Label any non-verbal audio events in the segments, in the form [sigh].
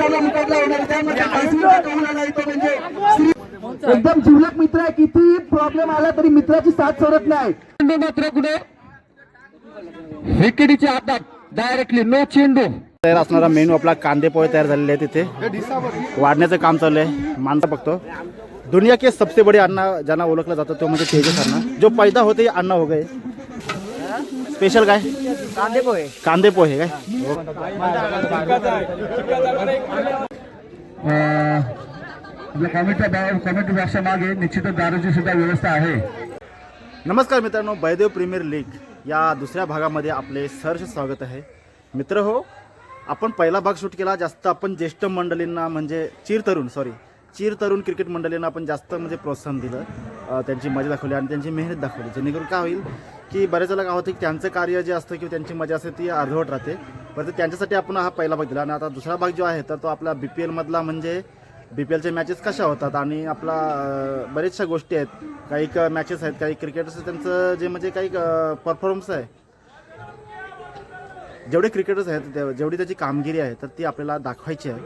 मुकाबला होणार. त्यामध्ये म्हणजे श्री- एकदम जिवलक मित्र आहे किती प्रॉब्लेम आला तरी मित्राची साथ सोडत नाही. मात्र कुठे? विकेटीच्या हातात डायरेक्टली नो चेंडू. तयार असणारा मेनू आपला कांदे पोहे तयार झालेले आहे तिथे वाढण्याचं काम चालू आहे. माणसं बघतो. दुनिया के सबसे बडे अण्णा ज्यांना ओळखलं जातं तो म्हणजे तेजस अण्णा. जो पैदा होते अण्णा हो गए. स्पेशल काय? कांदे पोहे. कांदे पोहे काय? आपल्या कमिटीच्या कमिटी पेक्षा मागे निश्चितच दारूची सुद्धा व्यवस्था आहे. नमस्कार मित्रांनो बैदेव प्रीमियर लीग या दुसऱ्या भागामध्ये आपले सहर्ष स्वागत आहे. मित्र हो आपण पहिला भाग शूट केला जास्त आपण ज्येष्ठ मंडळींना म्हणजे चीर तरुण सॉरी चीर तरुण क्रिकेट मंडळींना आपण जास्त म्हणजे प्रोत्साहन दिलं. त्यांची मजा दाखवली आणि त्यांची मेहनत दाखवली. जेणेकरून काय होईल की बऱ्याच वेळेला काय होतं की त्यांचं कार्य जे असतं किंवा त्यांची मजा असते ती अर्धवट राहते. परंतु त्यांच्यासाठी आपण हा पहिला भाग दिला. आणि आता दुसरा भाग जो आहे तर तो आपला बी पी एलमधला म्हणजे बी पी एलच्या मॅचेस कशा होतात आणि आपला बऱ्याचशा बरेचशा गोष्टी आहेत. काही मॅचेस आहेत काही क्रिकेटर्स त्यांचं जे म्हणजे काही परफॉर्मन्स आहे. जेवढे क्रिकेटर्स आहेत ते- जेवढी त्याची कामगिरी आहे तर ती आपल्याला दाखवायची आहे.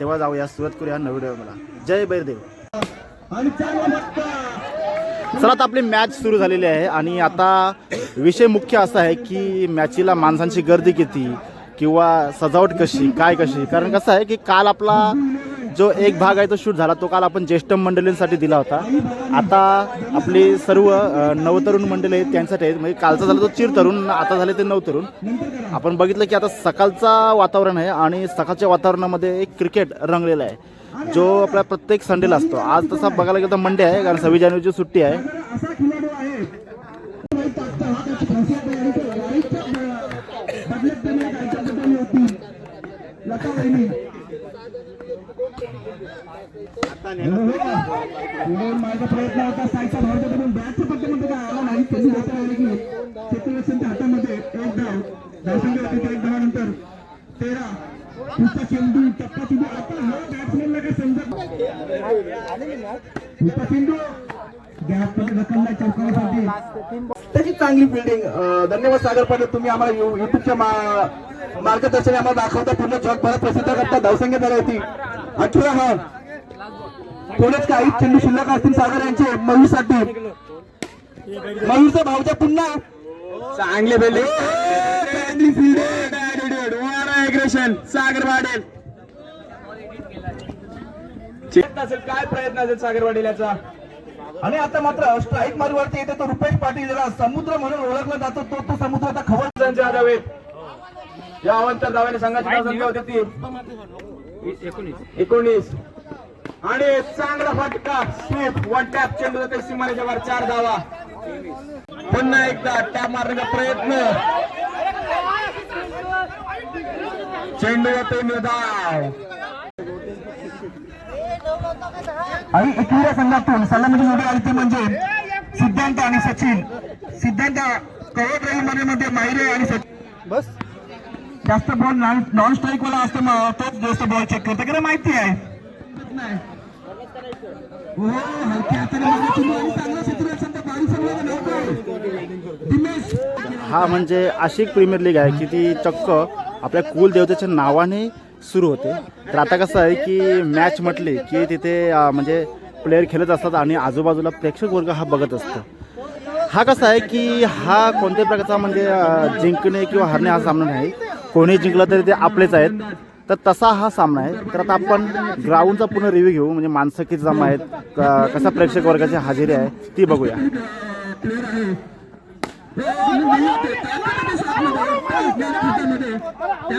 तेव्हा जाऊया सुरुवात करूया नवीन मला जय बैरदेव. चला आता आपली मॅच सुरू झालेली आहे आणि आता विषय मुख्य असा आहे की मॅचीला माणसांची गर्दी किती किंवा सजावट कशी काय कशी? कारण कसं आहे की काल आपला जो एक भाग आहे तो शूट झाला तो काल आपण ज्येष्ठ मंडळींसाठी दिला होता. आता आपली सर्व नवतरुण मंडळी आहेत त्यांच्यासाठी आहेत. म्हणजे कालचा झाला तो चिर तरुण आता झाले ते नवतरुण आपण बघितलं की आता सकाळचा वातावरण आहे आणि सकाळच्या वातावरणामध्ये एक क्रिकेट रंगलेला आहे. जो आपल्या प्रत्येक संडेला असतो. आज तसा बघायला गेलं तर मंडे आहे कारण सव्वीस जानेवारीची सुट्टी आहे. असा खिलाडू आहे राईट टाकता हा त्याची खासियत आहे आणि तो राईटच्या बदल्यात त्याने राईटच्या बदलली होती लता वहिनी पुढे माझा प्रयत्न होता साईचा भाव देतो पण बॅटचं फक्त म्हणतो काय आला नाही त्यांनी होता आले की क्षेत्ररक्षणच्या हातामध्ये एक धाव धावसंख्या होती एक धावानंतर तेरा पुढचा चेंडू टप्पा चेंडू आता हा बॅट्समॅनला काय समजत पुढचा चेंडू गॅपमध्ये ढकलला चौकासाठी त्याची चांगली फिल्डिंग धन्यवाद सागर पाटील तुम्ही आम्हाला यु- युट्यूबच्या मा- मार्गदर्शनाने आम्हाला दाखवता. पूर्ण जगभरात प्रसिद्ध करता. धावसंख्या झाली होती अठरा हा. थोडेच काही चेंडू शिल्लक असतील सागर यांचे. मयूरसाठी. मयूरचा भावच्या पुन्हा. चांगले फिल्डिंग एग्रेशन सागर वाढेल प्रयत्न असेल काय प्रयत्न असेल सागरवाडी याचा आणि आता मात्र स्ट्राईक मारूवरती येते तो रुपेश पाटील ज्याला समुद्र म्हणून ओळखला जातो तो तो समुद्र आता खबर संचय या अवंतर धाव्याने संघाची होती ती. एकोणीस. आणि चांगला फटका. स्वीप वन टॅप चेंडू जाते सीमारेच्या वर चार धावा. पुन्हा एकदा टॅप मारण्याचा प्रयत्न. चेंडू येते निर्धाव. आणि एकविरा संघातून सलामीची जोडी आली ती म्हणजे सिद्धांत आणि सचिन. सिद्धांत कवच राहील मध्ये मध्ये माहिरे आणि सचिन. बस. जास्त बॉल नॉन स्ट्राईक वाला असतो मग तोच जास्त बॉल चेक करतो कारण माहिती आहे? हो, हलक्या हा म्हणजे अशी प्रीमियर लीग आहे की ती चक्क आपल्या कुलदेवतेच्या नावाने सुरू होते. तर आता कसं आहे की मॅच म्हटली की तिथे म्हणजे प्लेयर खेळत असतात आणि आजूबाजूला प्रेक्षक वर्ग हा बघत असतो. हा कसा आहे की हा कोणत्याही प्रकारचा म्हणजे जिंकणे किंवा हरणे हा सामना नाही. कोणी जिंकलं तरी ते आपलेच आहेत. तर तसा हा सामना आहे. तर आता आपण ग्राउंडचा पूर्ण रिव्ह्यू घेऊ. म्हणजे माणसं किती जमा आहेत क- कसा प्रेक्षक वर्गाची हजेरी आहे ती बघूया. त्या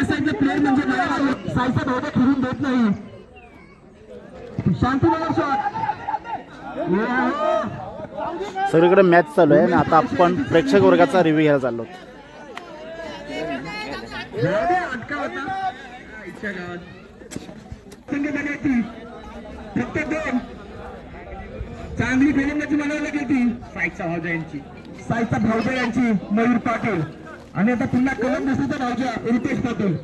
साईडला प्लेअर म्हणजे फिरून देत नाही शांतीनगर शॉट सगळीकडे मॅच चालू आहे आणि आता आपण प्रेक्षक वर्गाचा रिव्ह्यू घ्यायला चाललो. अटका होता इच्छा गावात संघ बघायची फक्त दोन चांगली फिल्डिंगची म्हणायला गेली साईचा भावजा यांची. साईचा भावजा यांची मयूर पाटील. आणि आता पुन्हा कलम दुसरीचा भावजा रितेश पाटील.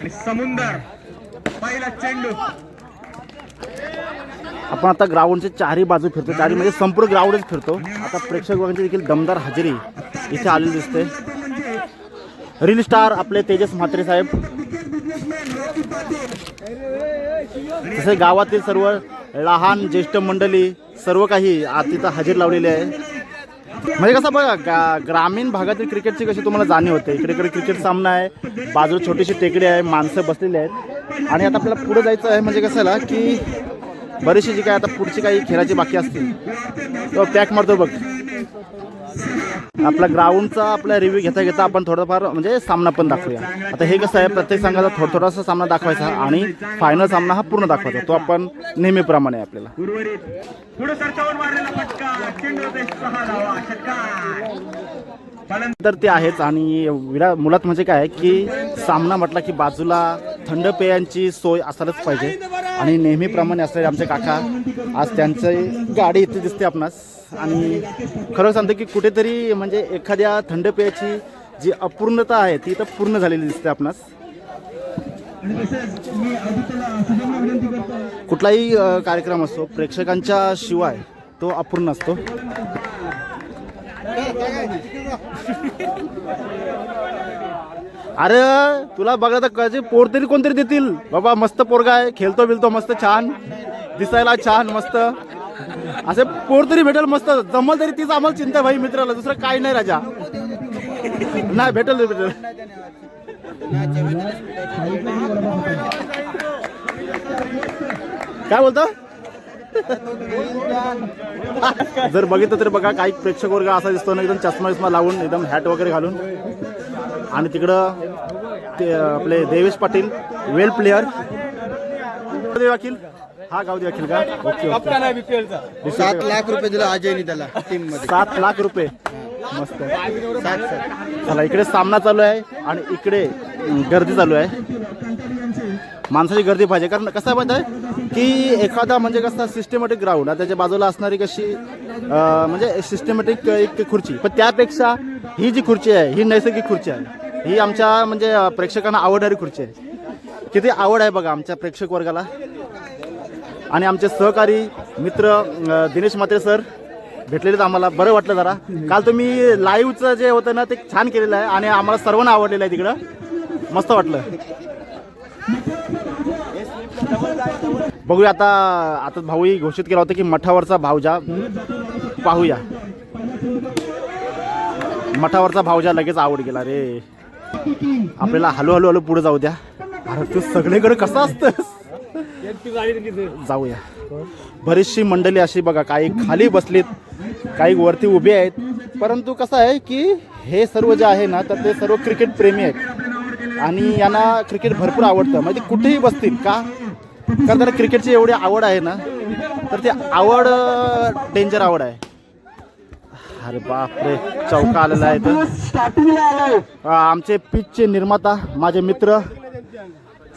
आणि समुंदर पहिला चेंडू. आपण आता ग्राउंडचे चारही बाजू फिरतो चारही म्हणजे संपूर्ण ग्राउंडच फिरतो. आता प्रेक्षक वर्गाची देखील दमदार हजेरी इथे आलेली दिसते. म्हणजे रील स्टार आपले तेजस म्हात्रे साहेब. तसे गावातील सर्व लहान ज्येष्ठ मंडळी सर्व काही आज तिथं हजेर लावलेले आहे. म्हणजे कसं बघा गा ग्रामीण भागातील क्रिकेटची कशी तुम्हाला जाणीव होते? इकडे इकडे क्रिकेट सामना आहे बाजूला छोटीशी टेकडी आहे माणसं बसलेली आहेत. आणि आता आपल्याला पुढे जायचं आहे म्हणजे कसं की बरीचशी जी काय आता पुढची काही खेळाची बाकी असतील तो पॅक मारतो बघ. आपला ग्राउंडचा आपला रिव्ह्यू घेता घेता आपण थोडंफार म्हणजे सामना पण दाखवूया. आता हे कसं आहे प्रत्येक संघाचा थोडा थोडासा सामना दाखवायचा आणि फायनल सामना हा पूर्ण दाखवायचा. तो आपण नेहमीप्रमाणे आपल्याला. तर ते आहेच आणि विरा मुलात म्हणजे काय आहे की सामना म्हटला की बाजूला थंड पेयांची सोय असायलाच पाहिजे. आणि नेहमीप्रमाणे असलेले आमचे काका आज त्यांची गाडी इथे दिसते आपणास. आणि खरं सांगतो की कुठेतरी म्हणजे एखाद्या थंड पेयाची जी अपूर्णता आहे ती इथं पूर्ण झालेली दिसते आपणास. कुठलाही कार्यक्रम असतो प्रेक्षकांच्या शिवाय तो अपूर्ण असतो. अरे तुला बघा तर कसे पोर तरी कोणतरी देतील. बाबा मस्त पोरगा आहे खेळतो बिलतो मस्त छान. दिसायला छान मस्त. असे पोर तरी भेटेल मस्त. जमल तरी तीच आम्हाला चिंता भाई मित्राला. दुसरं काय नाही राजा. नाही भेटेल रे, भेटेल. काय बोलतो? जर बघितलं तर बघा काही प्रेक्षक वर्ग असा दिसतो ना एकदम चष्मा विस्मा लावून एकदम हॅट वगैरे घालून. आणि तिकडं ते आपले देवेश पाटील वेल प्लेअर वकील हा गावदे वकील का? Okay okay. सात लाख रुपये दिला अजयनी त्याला टीममध्ये सात लाख रुपये. मस्त. सात चला इकडे सामना चालू आहे आणि इकडे गर्दी चालू आहे. माणसाची गर्दी पाहिजे. कारण कसं आहे माहिती आहे? की एखादा म्हणजे कसा सिस्टमॅटिक ग्राउंड त्याच्या बाजूला असणारी कशी अं, म्हणजे सिस्टमॅटिक एक खुर्ची. पण त्यापेक्षा ही जी खुर्ची आहे ही नैसर्गिक खुर्ची आहे. ही आमच्या म्हणजे अं, प्रेक्षकांना आवडणारी खुर्ची आहे. किती आवड आहे बघा आमच्या प्रेक्षक वर्गाला. आणि आमचे सहकारी मित्र दिनेश मात्रे सर भेटलेले आम्हाला. बरं वाटलं जरा. काल तुम्ही लाईव्हचं जे होतं ना ते छान केलेलं आहे आणि आम्हाला सर्वांना आवडलेलं आहे तिकडं. मस्त वाटलं. बघूया आता आता भाऊही घोषित केला होता की मठावरचा भावजा पाहूया. मठावरचा भावजा लगेच आवड गेला रे. आपल्याला हळूहळू हळू हळू पुढे जाऊ द्या. अरे तू सगळीकडे कसं असतं जाऊया. बरीचशी मंडळी अशी बघा काही खाली बसलीत काही वरती उभे आहेत. परंतु कसं आहे की हे सर्व जे आहे ना तर ते सर्व क्रिकेट प्रेमी आहेत. आणि यांना क्रिकेट भरपूर आवडतं. म्हणजे कुठेही बसतील का? कारण त्यांना क्रिकेटची एवढी आवड आहे ना तर ती आवड डेंजर आवड आहे. अरे बापरे चौका आलेला आहे तर आमचे पिचचे निर्माता माझे मित्र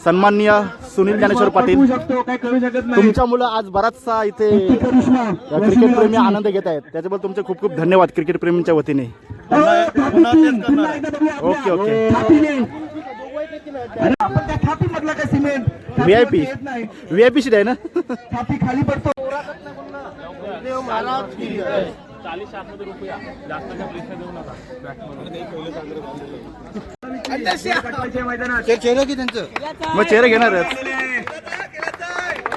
सन्माननीय सुनील ज्ञानेश्वर पाटील. तुमच्या मुलं आज बराचसा इथे करिश्मा. क्रिकेट प्रेमी आनंद घेत आहेत. त्याच्याबद्दल तुमचे खूप खूप धन्यवाद क्रिकेट प्रेमींच्या वतीने. Okay okay. अरे आपण त्या थापी मधला काय cement? V I P. V I P seat आहे ना? खाली पडतो. मैदानात चेहरा की त्यांचं? मग चेहरे घेणारच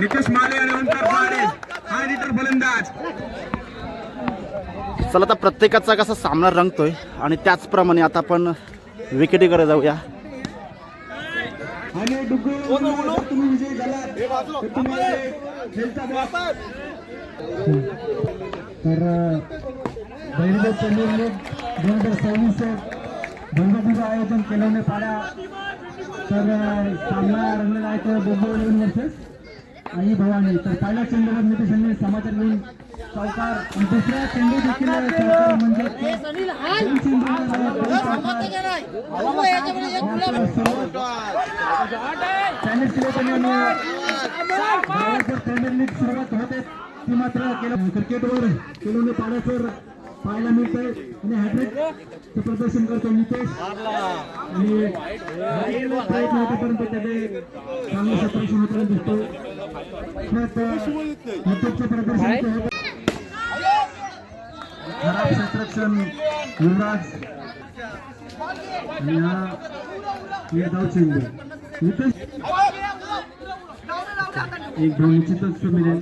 नितेश माले आणि ओंकार पाडे हा रिटर फलंदाज. चला आता प्रत्येकाचा कसा सामना रंगतोय आणि त्याचप्रमाणे आता आपण विकेटीकडे जाऊया. आणि तुम्ही विजयी झालात. तर. तर बैलगाव चेन्नई दोन हजार सव्वीस बंगबुजा आयोजन केल्याने पाड्या तर सामना रंगलेला आहे तो डोंबिवली वर्सेस आई भवानी तर पहिल्या चेंडूवर नितेश यांनी समाचार घेऊन आणि दुसऱ्या चेंडू देखील म्हणजे प्रीमियर लीग सुरुवात होते. ती मात्र क्रिकेटवर केलोने पाण्याचं पाहायला मिळतंय. आणि हॅट्रिक प्रदर्शन करतो नितेश. आणि प्रयत्न होते परंतु चांगलं सप्रेशन होताना दिसतो नितेशचं प्रदर्शन खराब संरक्षण युवराज. आणि हा निर्धाव चेंडू इथं एक दोन निश्चितच मिळेल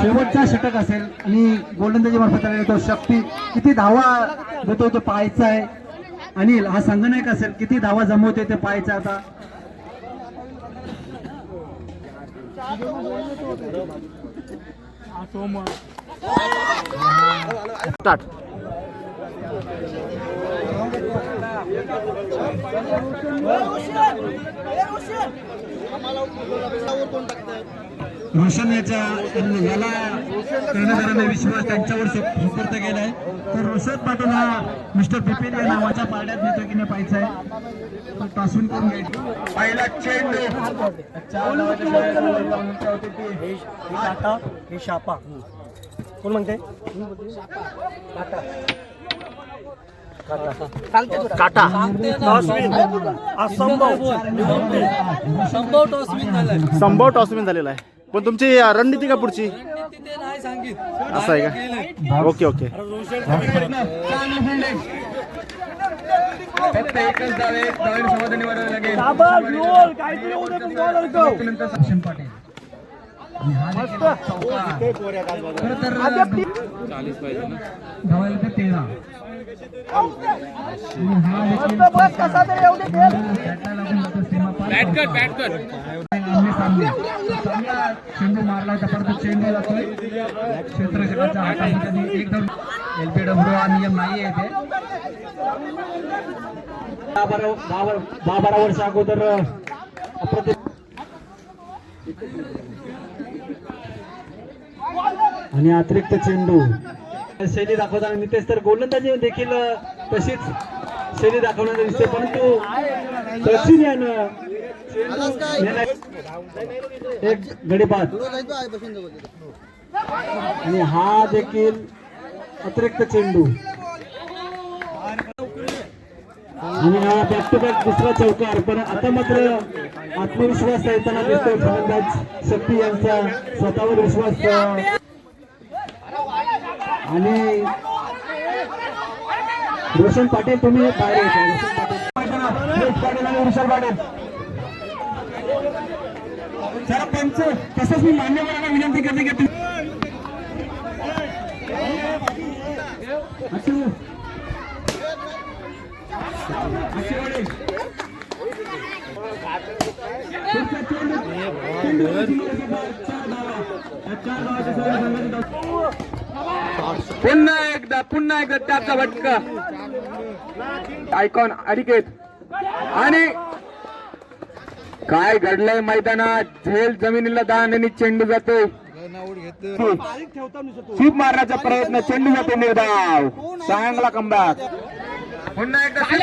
शेवटचा षटक असेल. आणि गोल्डन त्याची मार्फत आलेला तो शक्ती किती धावा देतो तो पाहायचा आहे. अनिल हा संगणक असेल किती धावा जमवते ते पाहायचं आता. स्टार्ट. रोशन याच्या याला कर्णधाराने विश्वास त्यांच्यावर सु- सुपूर्द केलाय. तर रोशन पाटील हा मिस्टर बिपिन या नावाच्या पाड्यात नेतो की नाही पाहायचा आहे. तो टॉसून करून घ्यायचा पहिला चेंडू. हे शापा. कोण म्हणते काटा. संभव. टॉसमिन झालेला आहे. पण तुमची रणनीती का पुढची? असं आहे का? Okay okay. फक्त एकच समाधानी वाढावं लागेल सक्षम पाटील. खरं तर धावायला तर बॅट आणि बॅट कर. चेंडू मारला होता परंतु चेंडू जातोय क्षेत्ररक्षकाच्या हातामध्ये एकदम हा नियम नाही आहे ते दहा बारा वर्ष अगोदर आणि अतिरिक्त चेंडू. शैली दाखवताना नितेश तर गोलंदाजी देखील तशीच शैली दाखवण्याचं दिसते. परंतु सचिन यानं एक गडीपात. आणि हा देखील अतिरिक्त चेंडू. आणि हा बॅक टू बॅक दुसरा चौकार. पण आता मात्र आत्मविश्वास येताना दिसतोय फलंदाज शक्ती यांचा. स्वतःवर विश्वास आणि रोशन पाटील तुम्ही बाहेर येता रोशन पाटील रोशन पाटील आणि विशाल पाटील जरा पंच तसंच मी मान्यवरांना विनंती करते की तुम्ही अशू आशीर्वाद. पुढचा चेंडू. चेंडू चार धावा. या चार धावाच्या सहाय्याने संघाची धाव- पुन्हा एकदा पुन्हा एकदा त्याचा भटका आयकॉन अडिकेत आणि काय घडलंय मैदानात? झेल जमिनीला दान आणि चेंडू जातोय स्वीप मारण्याचा प्रयत्न चेंडू जाते निर्धाव. चांगला कमबॅक पुन्हा एकदा स्वीप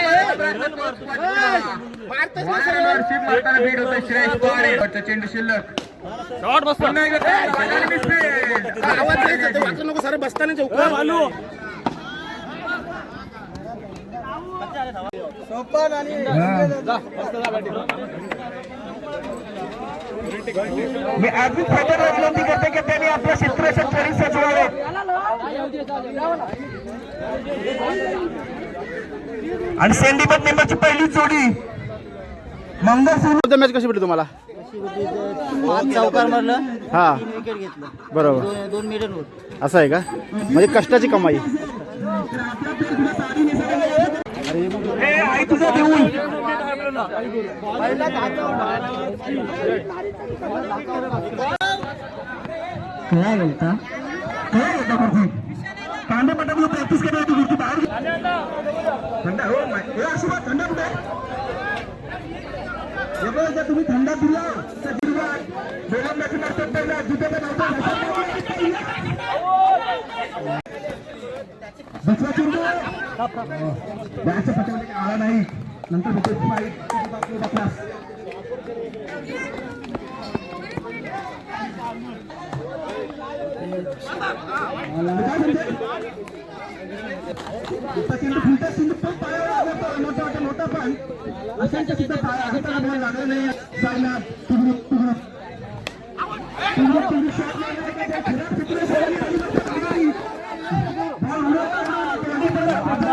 मारायचा पवार वरचा चेंडू शिल्लक पुन्हा एकदा त्या आणि. मी अगदी प्रचाराला विनंती करते की त्यांनी आपलं क्षेत्ररक्षक त्वरित सजवावे आणि सेंडीबत नेमची पहिली जोडी. मंगल मॅच कशी भेटली तुम्हाला? चौकार मारलं हा. तीन विकेट घेतलं. बरोबर. दोन- दोन मिडल वर. असं आहे का? म्हणजे कष्टाची कमाई. प्रॅक्टिस बाहेर थंडा हो हे थंडा कुठे सगळं जर तुम्ही थंडा दिला तर जिरवा दोन मॅच पहिला नव्हता चेंडू आला नाही. नंतर विकेट फाईट बसलास काय म्हणते? आता चेंडू फुलटा चेंडू पण पायावर लागतो मोठा वाटा मोठा पण अशांच्या सुद्धा पाया हाताला बॉल लागला नाही साईडला तुकडूक तुकडूक तुकडूक तुकडूक शॉट मारला का त्या खराब situation मध्ये बॉल उडत युवराज मानेचा आता मोठा तपेला, तपेला.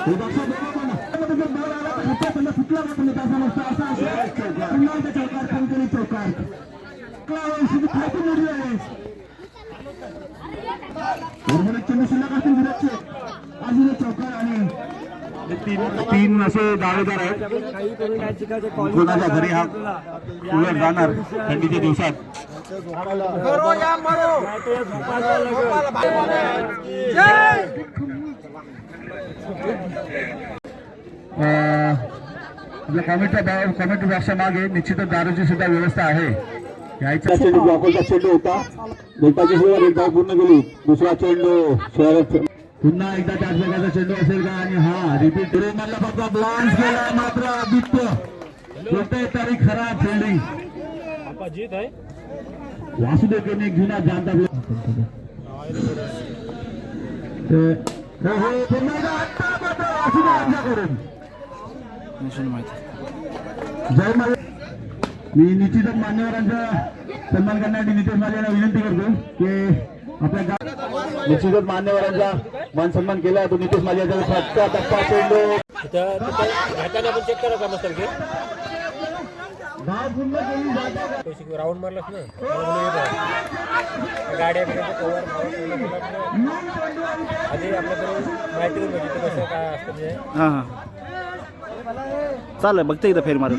तीन तीन असे दावेदार आहेत. कोणाच्या घरी हा कूलर जाणार थंडीच्या दिवसात. अं, आपल्या कमिटीच्या कमिटी बॉक्सच्या मागे निश्चितच दारूची सुद्धा व्यवस्था आहे. यायचा चेंडू ब्लॉकरचा चेंडू होता. नेताची सुरुवात एक धाव पूर्ण केली. दुसरा चेंडू शहरात पुन्हा एकदा त्याच प्रकारचा चेंडू असेल का? आणि हा रिपीट रेमनला फक्त ब्लॉन्स केला मात्र आदित्य. कोणत्याही तारीख खराब फिल्डिंग वासुदेव केने एक जुना जय माल मी निश्चितच मान्यवरांचा सन्मान करण्यासाठी नितेश माले यांना विनंती करतो की आपल्या गाव निश्चितच मान्यवरांचा मान सन्मान केला तो नितेश माले यांचा फटका टप्पा चेंडू गाव पूर्ण केली जाते राऊंड मारलास ना? गाड्या आधी आपल्याकडे माहिती करून घ्यायची ते कसं काय असतं ते. हां हां. चालेल बघते एकदा फेर मारत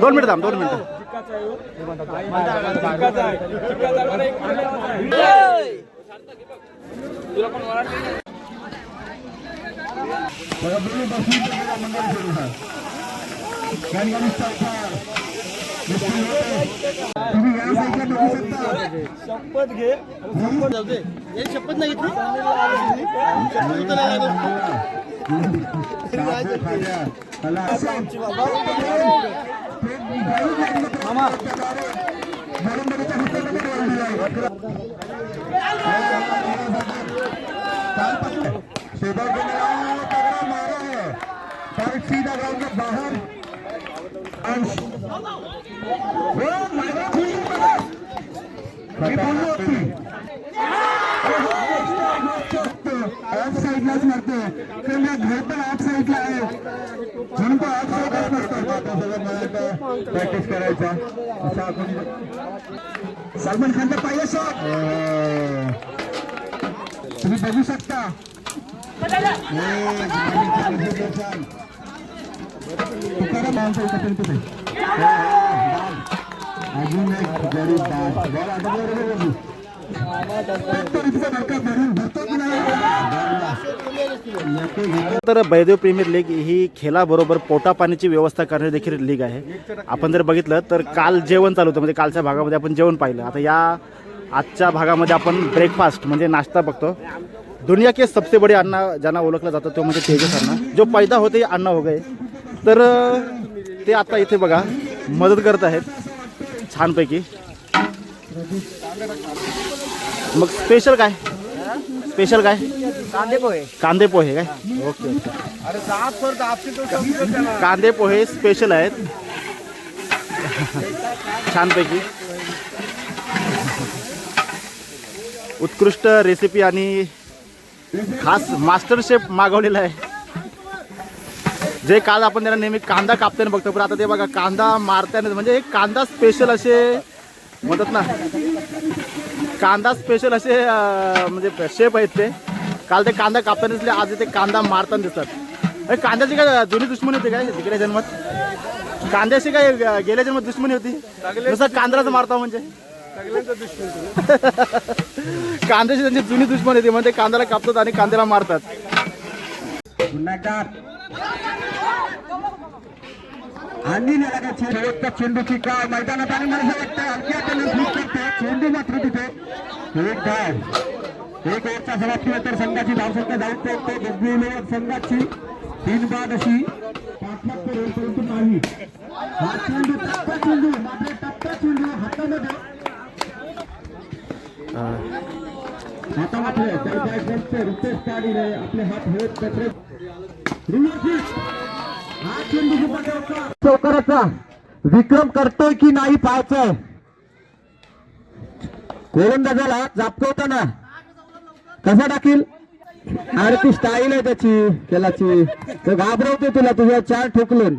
दोन मिनिट थांब दोन मिनिटं. बरोबर बसून गेला मंगल फेरीचा. गणगणित चौकार. निश्चित होते. तुम्ही या साईडला बघू शकता शपथ घे शपथ नाही घेतली साधू खाद्या. त्याला मामा बरोबरीच्या पुस्तकामध्ये ओरडलेलं आहे. कालपासून शेजारी गेलेला तगडा मारा है. पर सीधा ग्राउंड के बाहर अंश मी घर पण ऑफ साईडला आहे म्हणून तो ऑफ साईडलाच मारतो प्रॅक्टिस करायचा असा आपण सलमान खानचा पाहिजे शॉट तुम्ही बघू शकता तुकाराम माणसं एकत्र तिथे अजून एक गरीब बॉल रे तर बैदेव प्रीमियर लीग ही खेळाबरोबर पोटापाण्याची व्यवस्था करणारी देखील लीग आहे. आपण जर बघितलं तर काल जेवण चालू होतं म्हणजे कालच्या भागामध्ये आपण जेवण पाहिलं. आता या आजच्या भागामध्ये आपण ब्रेकफास्ट म्हणजे नाश्ता बघतो. दुनिया के सबसे बडे अण्णा ज्यांना ओळखलं जातं तो म्हणजे तेजस अण्णा. जो पैदा होते अण्णा हो गए. तर ते आता इथे बघा मदत करत आहेत. छानपैकी. मग स्पेशल काय? स्पेशल काय? कांदे पोहे. कांदे पोहे काय? Okay okay. Kande pohe special आहेत. छानपैकी. उत्कृष्ट रेसिपी आणि खास मास्टर शेफ मागवलेला आहे. जे काल आपण त्याला नेहमी कांदा कापताना बघतो पण आता ते बघा कांदा मारताना म्हणजे एक कांदा स्पेशल असे म्हणतात ना कांदा स्पेशल असे म्हणजे शेप आहेत ते. काल ते कांदा कापताना दिसले आज ते कांदा मारताना दिसतात. अरे कांद्याची काय जुनी दुश्मनी होती काय तिकडे जन्मात? कांद्याशी काय गेल्या जन्मात दुश्मनी होती? जसं कांद्राच मारता म्हणजे. [laughs] कांद्याची त्यांची जुनी दुश्मनी होती म्हणजे ते कांद्याला कापतात आणि कांद्याला मारतात. पुन्हा एकदा आणि का शेवटचा चेंडूची काय? मैदानात आणि मला असं वाटतं हलक्या हाताने करते. चेंडू मात्र तिथे एक धाव एक ओव्हरच्या समाप्तीनंतर संघाची धावसंख्या धावून पोहोचते. गजबील संघाची तीन बाद अशी. पाठलाग करेल परंतु नाही. हा चेंडू टप्पा चेंडू. मात्र टप्पा चेंडू हातामध्ये. आता मात्र त्या रुपेश पाडीने आपले हात हवेत पत्रे चौकाराचा विक्रम करतोय की नाही पाहायचंय. गोलंदाजाला जापकवताना कसा टाकील अरे ती स्टाईल आहे त्याची खेळाची. तर घाबरवते तुला तुझ्या चार ठोकलून.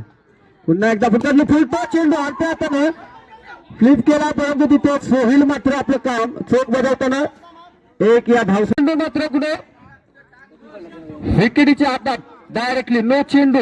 पुन्हा एकदा फुटली फुलतो चेंडू आणते हाताने. फ्लिप केला परंतु तिथे सोहिल मात्र आपलं काम चोख बजावताना एक या धावसंड मात्र कुठे विकेटीचे हातात डायरेक्टली नो चेंडू